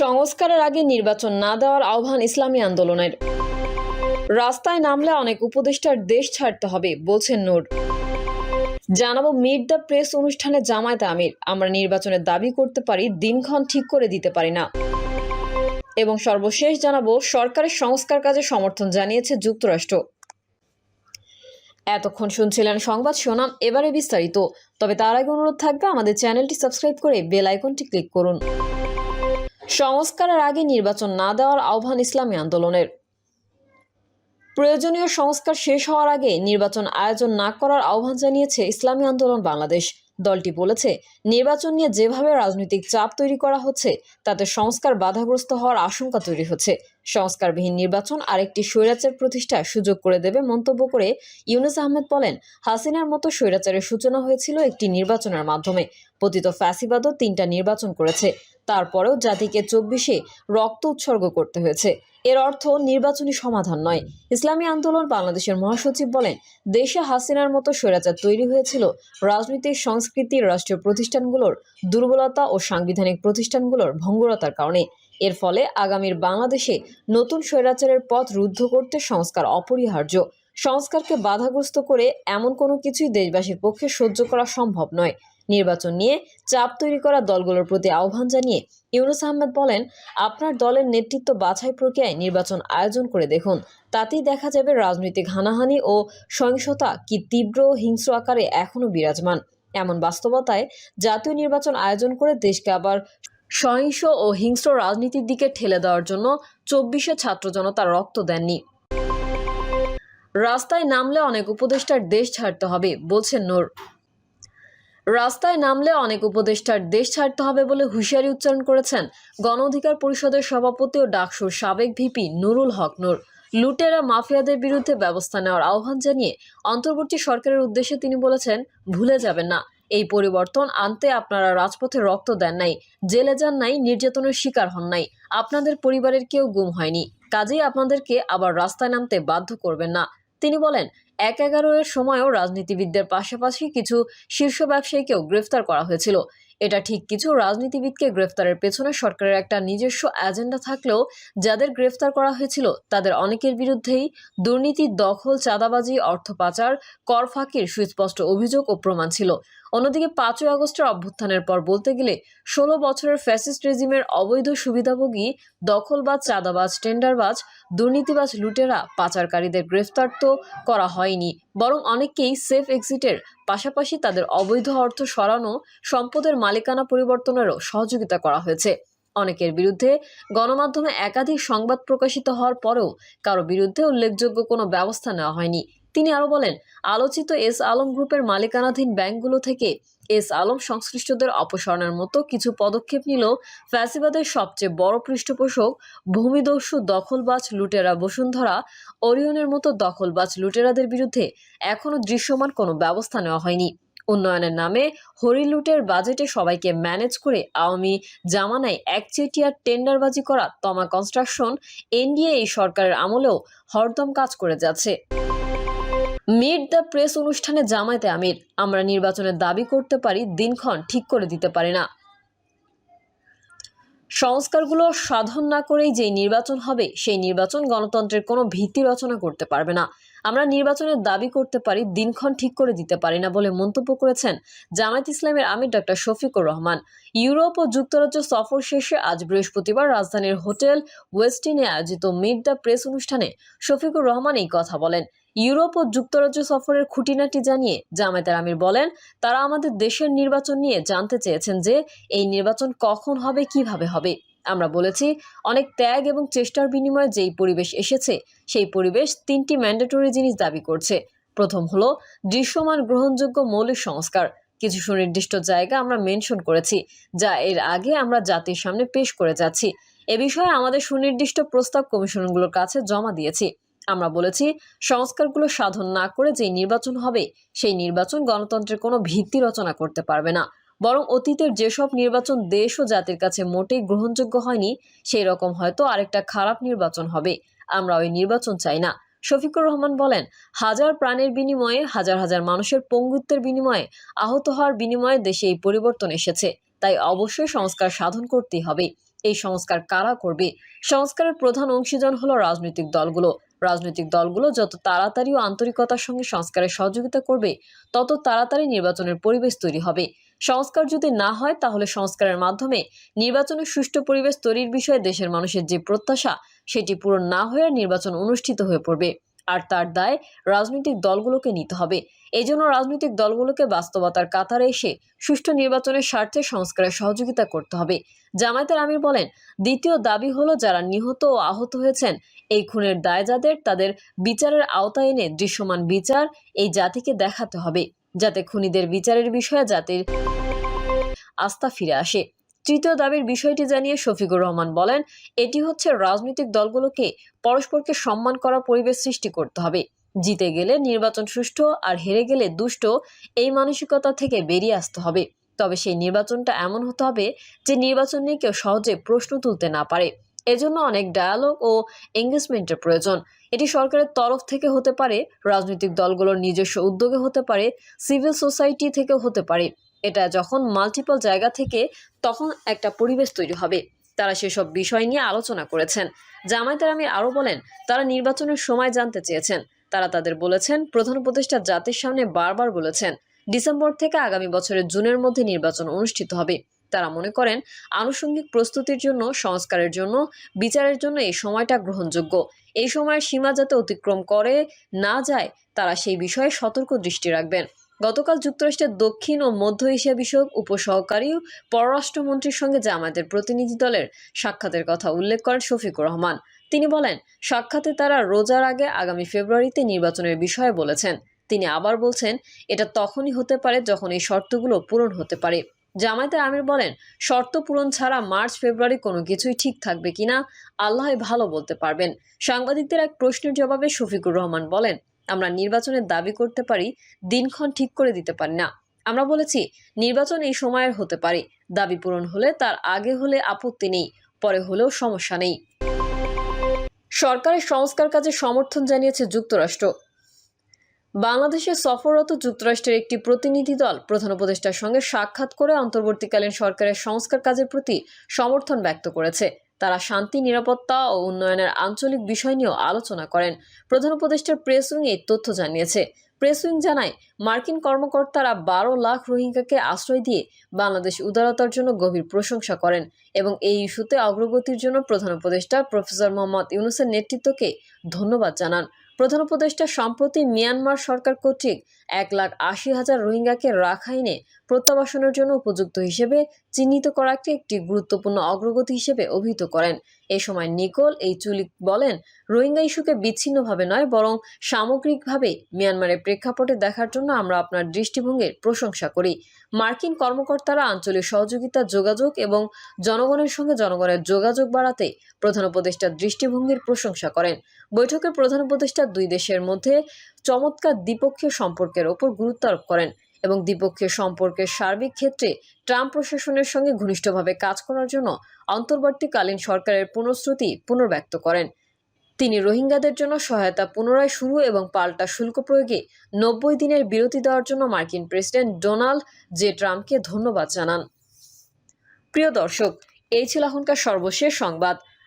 সংস্কারের আগে নির্বাচন না দেওয়ার আহ্বান ইসলামী আন্দোলনের। রাস্তায় নামলে অনেক উপদেষ্টার দেশ ছাড়তে হবে, বলছেন নূর। জানাব মিট দ্য প্রেস অনুষ্ঠানে জামায়াত আমির। আমরা নির্বাচনের দাবি করতে পারি, দিনক্ষণ ঠিক করে দিতে পারি না। এবং সর্বশেষ জানাব, সরকারের সংস্কার কাজে সমর্থন জানিয়েছে যুক্তরাষ্ট্র। এতক্ষণ শুনছিলেন সংবাদ শোনাম এবারে বিস্তারিত। তবে তার আগে অনুরোধ থাকবে আমাদের চ্যানেলটি সাবস্ক্রাইব করে বেল আইকনটি ক্লিক করুন। সংস্কারের আগে নির্বাচন না দেওয়ার আহ্বান ইসলামী আন্দোলনের। প্রয়োজনীয় সংস্কার শেষ হওয়ার আগে নির্বাচন আয়োজন না করার আহ্বান জানিয়েছে ইসলামী আন্দোলন বাংলাদেশ। দলটি বলেছে, নির্বাচন নিয়ে যেভাবে রাজনৈতিক চাপ তৈরি করা হচ্ছে, তাতে সংস্কার বাধাগ্রস্ত হওয়ার আশঙ্কা তৈরি হচ্ছে। সংস্কারবিহীন নির্বাচন আরেকটি স্বৈরাচার প্রতিষ্ঠার সুযোগ করে দেবে মন্তব্য করে ইউনুস আহমেদ বলেন, হাসিনার মতো স্বৈরাচারের সূচনা হয়েছিল একটি নির্বাচনের মাধ্যমে। পতিত ফ্যাসিবাদও তিনটা নির্বাচন করেছে। তারপরেও জাতিকে চব্বিশে রক্ত উৎসর্গ করতে হয়েছে। এর অর্থ নির্বাচনী সমাধান নয়। ইসলামী আন্দোলন বাংলাদেশের মহাসচিব বলেন, দেশে হাসিনার মতো স্বৈরাচার তৈরি হয়েছিল রাজনৈতিক সংস্কৃতি, রাষ্ট্রীয় প্রতিষ্ঠানগুলোর দুর্বলতা ও সাংবিধানিক প্রতিষ্ঠানগুলোর ভঙ্গুরতার কারণে। এর ফলে আগামীর বাংলাদেশে নতুন স্বৈরাচারের পথ রুদ্ধ করতে সংস্কার অপরিহার্য। সংস্কারকে বাধাগ্রস্ত করে এমন কোনো কিছুই দেশবাসীর পক্ষে সহ্য করা সম্ভব নয়। নির্বাচন নিয়ে চাপ তৈরি করা দলগুলোর প্রতি আহ্বান জানিয়ে ইউনুস আহমেদ বলেন, আপনার দলের নেতৃত্ব বাছাই প্রক্রিয়ায় নির্বাচন আয়োজন করে দেখুন। তাতেই দেখা যাবে রাজনৈতিক হানাহানি ও সহিংসতা কি তীব্র হিংস্র আকারে এখনও বিরাজমান। এমন বাস্তবতায় জাতীয় নির্বাচন আয়োজন করে দেশকে আবার সহিংস ও হিংস্র রাজনীতির দিকে ঠেলে দেওয়ার জন্য চব্বিশে ছাত্র জনতা রক্ত দেননি। রাস্তায় নামলে অনেক উপদেষ্টার দেশ ছাড়তে হবে, বলছেন নূর। রাস্তায় নামলে অনেক উপদেষ্টার দেশ ছাড়তে হবে বলে হুঁশিয়ারি উচ্চারণ করেছেন গণ অধিকার পরিষদের সভাপতি ও ডাকসুর সাবেক ভিপি নুরুল হক নূর। লুটেরা মাফিয়াদের বিরুদ্ধে ব্যবস্থা নেওয়ার আহ্বান জানিয়ে অন্তর্বর্তী সরকারের উদ্দেশ্যে তিনি বলেছেন, ভুলে যাবেন না। এই পরিবর্তন আনতে আপনারা রাজপথে রক্ত দেন নাই, জেলে যান নাই, নির্যাতনের শিকার হন নাই। আপনাদের পরিবারের কেউ গুম হয়নি। কাজেই আপনাদেরকে আবার রাস্তায় নামতে বাধ্য করবেন না। তিনি বলেন, এক এগারো এর সময়ও রাজনীতিবিদদের পাশাপাশি কিছু শীর্ষ ব্যবসায়ীকেও গ্রেফতার করা হয়েছিল। এটা ঠিক কিছু রাজনীতিবিদকে গ্রেফতারের পেছনে সরকারের একটা নিজস্ব এজেন্ডা থাকলেও যাদের গ্রেফতার করা হয়েছিল, তাদের অনেকের বিরুদ্ধেই দুর্নীতি, দখল, চাঁদাবাজি, অর্থ পাচার, কর ফাঁকির সুস্পষ্ট অভিযোগ ও প্রমাণ ছিল। অন্যদিকে পাঁচই আগস্টের অভ্যুত্থানের পর বলতে গেলে ষোলো বছরের ফ্যাসিস্ট রেজিমের অবৈধ সুবিধাভোগী, দখলবাজ, চাঁদাবাজ, টেন্ডারবাজ, দুর্নীতিবাজ লুটেরা, পাচারকারীদের গ্রেফতার তো করা হয়নি। বরং অনেকেই সেফ এক্সিটের পাশাপাশি তাদের অবৈধ অর্থ সরানো, সম্পদের মালিকানা পরিবর্তনেরও সহযোগিতা করা হয়েছে। অনেকের বিরুদ্ধে গণমাধ্যমে একাধিক সংবাদ প্রকাশিত হওয়ার পরেও কারও বিরুদ্ধে উল্লেখযোগ্য কোনো ব্যবস্থা নেওয়া হয়নি। তিনি আরও বলেন, আলোচিত এস আলম গ্রুপের মালিকানাধীন ব্যাংকগুলো থেকে এস আলম সংশ্লিষ্টদের অপসারণের মতো কিছু পদক্ষেপ নিল ফ্যাসিবাদের সবচেয়ে বড় পৃষ্ঠপোষক, ভূমিদস্যু দখলবাজ লুটেরা বসুন্ধরা, ওরিয়নের মতো দখলবাজ লুটেরাদের বিরুদ্ধে এখনও দৃশ্যমান কোনো ব্যবস্থা নেওয়া হয়নি। উন্নয়নের নামে হরিলুটের বাজেটে সবাইকে ম্যানেজ করে আওয়ামী জামানায় একচেটিয়া টেন্ডারবাজি করা, তমা কনস্ট্রাকশন, এনডিএ এই সরকারের আমলেও হরদম কাজ করে যাচ্ছে। মিট দ্য প্রেস অনুষ্ঠানে জামায়াতে আমির। আমরা নির্বাচনের দাবি করতে পারি, দিনক্ষণ ঠিক করে দিতে পারি না। সংস্কারগুলো সাধন না করেই যেই নির্বাচন হবে, সেই নির্বাচন গণতন্ত্রের কোনো ভিত্তি রচনা করতে পারবে না। আমরা নির্বাচনের দাবি করতে পারি, দিনক্ষণ ঠিক করে দিতে পারি না বলে মন্তব্য করেছেন জামায়াত ইসলামের আমির ডক্টর শফিকুর রহমান। ইউরোপ ও যুক্তরাজ্য সফর শেষে আজ বৃহস্পতিবার রাজধানীর হোটেল ওয়েস্টিনে আয়োজিত মিট দ্য প্রেস অনুষ্ঠানে শফিকুর রহমান এই কথা বলেন। ইউরোপ ও যুক্তরাজ্য সফরের খুঁটিনাটি জানিয়ে জামায়াতের আমির বলেন, তারা আমাদের দেশের নির্বাচন নিয়ে জানতে চেয়েছেন যে এই নির্বাচন কখন হবে, কীভাবে হবে। আমরা বলেছি, অনেক ত্যাগ এবং চেষ্টার বিনিময়ে যেই পরিবেশ এসেছে, সেই পরিবেশ তিনটি ম্যান্ডেটরি জিনিস দাবি করছে। প্রথম হলো, দৃশ্যমান গ্রহণযোগ্য মৌলিক সংস্কার। কিছু সুনির্দিষ্ট জায়গা আমরা মেনশন করেছি, যা এর আগে আমরা জাতির সামনে পেশ করে যাচ্ছি। এ বিষয়ে আমাদের সুনির্দিষ্ট প্রস্তাব কমিশনগুলোর কাছে জমা দিয়েছি। আমরা বলেছি, সংস্কারগুলো সাধন না করে যে নির্বাচন হবে, সেই নির্বাচন গণতন্ত্রের কোনো ভিত্তি রচনা করতে পারবে না। বরং অতীতের যেসব নির্বাচন দেশ ও জাতির কাছে মোটেই গ্রহণযোগ্য হয়নি, সেই রকম হয়তো আরেকটা খারাপ নির্বাচন হবে। আমরা ওই নির্বাচন চাই না। শফিকুর রহমান বলেন, হাজার প্রাণের বিনিময়ে, হাজার হাজার মানুষের পঙ্গুত্বের বিনিময়ে, আহত হওয়ার বিনিময়ে দেশে এই পরিবর্তন এসেছে। তাই অবশ্যই সংস্কার সাধন করতেই হবে। এই সংস্কার কারা করবে? সংস্কারের প্রধান অংশীজন হলো রাজনৈতিক দলগুলো। রাজনৈতিক দলগুলো যত তাড়াতাড়ি ও আন্তরিকতার সঙ্গে সংস্কারে সহযোগিতা করবে, তত তাড়াতাড়ি নির্বাচনের পরিবেশ তৈরি হবে। সংস্কার যদি না হয়, তাহলে সংস্কারের মাধ্যমে নির্বাচনের সুষ্ঠু পরিবেশ তৈরির বিষয়ে দেশের মানুষের যে প্রত্যাশা, সেটি পূরণ না হয়ে নির্বাচন অনুষ্ঠিত হয়ে পড়বে। আর তার দায় রাজনৈতিক দলগুলোকে নিতে হবে। এই জন্য রাজনৈতিক দলগুলোকে বাস্তবতার কাতারে এসে সুষ্ঠু নির্বাচনের স্বার্থে সংস্কারের সহযোগিতা করতে হবে। জামায়াতের আমির বলেন, দ্বিতীয় দাবি হলো যারা নিহত ও আহত হয়েছেন, এই খুনের দায় যাদের, তাদের বিচারের আওতায় এনে দৃশ্যমান বিচার এই জাতিকে দেখাতে হবে, যাতে খুনিদের বিচারের বিষয়ে জাতির আস্থা ফিরে আসে। তৃতীয় দাবির বিষয়টি জানিয়ে শফিকুর রহমান বলেন, এটি হচ্ছে রাজনৈতিক দলগুলোকে পরস্পরকে সম্মান করা পরিবেশ সৃষ্টি করতে হবে। জিতে গেলে নির্বাচন সুষ্ঠু আর হেরে গেলে দুষ্ট, এই মানসিকতা থেকে বেরিয়ে আসতে হবে। তবে সেই নির্বাচনটা এমন হতে হবে যে নির্বাচন নিয়ে কেউ সহজে প্রশ্ন তুলতে না পারে। এজন্য অনেক ডায়ালগ ও এঙ্গেজমেন্টের প্রয়োজন। এটি সরকারের তরফ থেকে হতে পারে, রাজনৈতিক দলগুলোর নিজস্ব উদ্যোগে হতে পারে সিভিল সোসাইটি থেকে হতে পারে। এটা যখন মাল্টিপল জায়গা থেকে তখন একটা পরিবেশ তৈরি হবে। তারা সেসব বিষয় নিয়ে আলোচনা করেছেন। জামায়াতের আমির আরও বলেন, তারা নির্বাচনের সময় জানতে চেয়েছেন। তারা তাদের বলেছেন, প্রধান উপদেষ্টা জাতির সামনে বারবার বলেছেন, ডিসেম্বর থেকে আগামী বছরের জুনের মধ্যে নির্বাচন অনুষ্ঠিত হবে। তারা মনে করেন, আনুষঙ্গিক প্রস্তুতির জন্য, সংস্কারের জন্য, বিচারের জন্য এই সময়টা গ্রহণযোগ্য। এই সময়ের সীমা যাতে অতিক্রম করে না যায়, তারা সেই বিষয়ে সতর্ক দৃষ্টি রাখবেন। গতকাল যুক্তরাষ্ট্রের দক্ষিণ ও মধ্য এশিয়া বিষয়ক উপসহকারী পররাষ্ট্রমন্ত্রীর সঙ্গে জামায়াতের প্রতিনিধি দলের সাক্ষাতের কথা উল্লেখ করেন শফিকুর রহমান। তিনি বলেন, সাক্ষাতে তারা রোজার আগে আগামী ফেব্রুয়ারিতে নির্বাচনের বিষয়ে বলেছেন। তিনি আবার বলছেন, এটা তখনই হতে পারে যখন এই শর্তগুলো পূরণ হতে পারে। জামায়াতের আমির বলেন, শর্ত পূরণ ছাড়া মার্চ, ফেব্রুয়ারি কোনো কিছুই ঠিক থাকবে কিনা আল্লাহ ভালো বলতে পারবেন। সাংবাদিকদের এক প্রশ্নের জবাবে শফিকুর রহমান বলেন আমরা নির্বাচনের দাবি করতে পারি, দিনক্ষণ ঠিক করে দিতে পারি না। আমরা বলেছি, নির্বাচন এই সময়ের হতে পারে। দাবি পূরণ হলে তার আগে হলে আপত্তি নেই, পরে হলেও সমস্যা নেই। সরকারের সংস্কার কাজে সমর্থন জানিয়েছে যুক্তরাষ্ট্র। বাংলাদেশে সফররত যুক্তরাষ্ট্রের একটি প্রতিনিধি দল প্রধান উপদেষ্টার সঙ্গে সাক্ষাৎ করে অন্তর্বর্তীকালীন সরকারের সংস্কার কাজের প্রতি সমর্থন ব্যক্ত করেছে। তারা শান্তি, নিরাপত্তা ও উন্নয়নের আঞ্চলিক বিষয় নিয়েও আলোচনা করেন। প্রধান উপদেষ্টার প্রেস উইং এই তথ্য জানিয়েছে। প্রেস উইং জানায়, মার্কিন কর্মকর্তারা বারো লাখ রোহিঙ্গাকে আশ্রয় দিয়ে বাংলাদেশ উদারতার জন্য গভীর প্রশংসা করেন এবং এই ইস্যুতে অগ্রগতির জন্য প্রধান উপদেষ্টা প্রফেসর মোহাম্মদ ইউনুসের নেতৃত্বকে ধন্যবাদ জানান। প্রধান উপদেষ্টা সম্প্রতি মিয়ানমার সরকার কর্তৃক এক লাখ আশি হাজার রোহিঙ্গাকে রাখাইনে প্রত্যাবাসনের জন্য উপযুক্ত হিসেবে চিহ্নিত করাকে একটি গুরুত্বপূর্ণ অগ্রগতি হিসেবে অভিহিত করেন। এ সময় নিকোল এই চুলিক বলেন, রোহিঙ্গা ইস্যুকে বিচ্ছিন্নভাবে নয়, বরং সামগ্রিকভাবে মিয়ানমারের প্রেক্ষাপটে দেখার জন্য আমরা আপনার দৃষ্টিভঙ্গির প্রশংসা করি। মার্কিন কর্মকর্তারা আঞ্চলিক সহযোগিতা যোগাযোগ এবং জনগণের সঙ্গে জনগণের যোগাযোগ বাড়াতে প্রধান উপদেষ্টার দৃষ্টিভঙ্গির প্রশংসা করেন। বৈঠকে প্রধান উপদেষ্টা দুই দেশের মধ্যে চমৎকার দ্বিপক্ষীয় সম্পর্কের ওপর গুরুত্ব আরোপ করেন এবং দ্বিপক্ষীয় সম্পর্কের সার্বিক ক্ষেত্রে ট্রাম্প প্রশাসনের সঙ্গে ঘনিষ্ঠভাবে কাজ করার জন্য অন্তর্বর্তীকালীন সরকারের পুনঃশ্রুতি পুনর্ব্যক্ত করেন। তিনি রোহিঙ্গাদের জন্য সহায়তা পুনরায় শুরু এবং পাল্টা শুল্ক প্রয়োগে নব্বই দিনের বিরতি দেওয়ার জন্য মার্কিন প্রেসিডেন্ট ডোনাল্ড জে ট্রাম্পকে ধন্যবাদ জানান। প্রিয় দর্শক, এই ছিল এখনকার সর্বশেষ সংবাদ।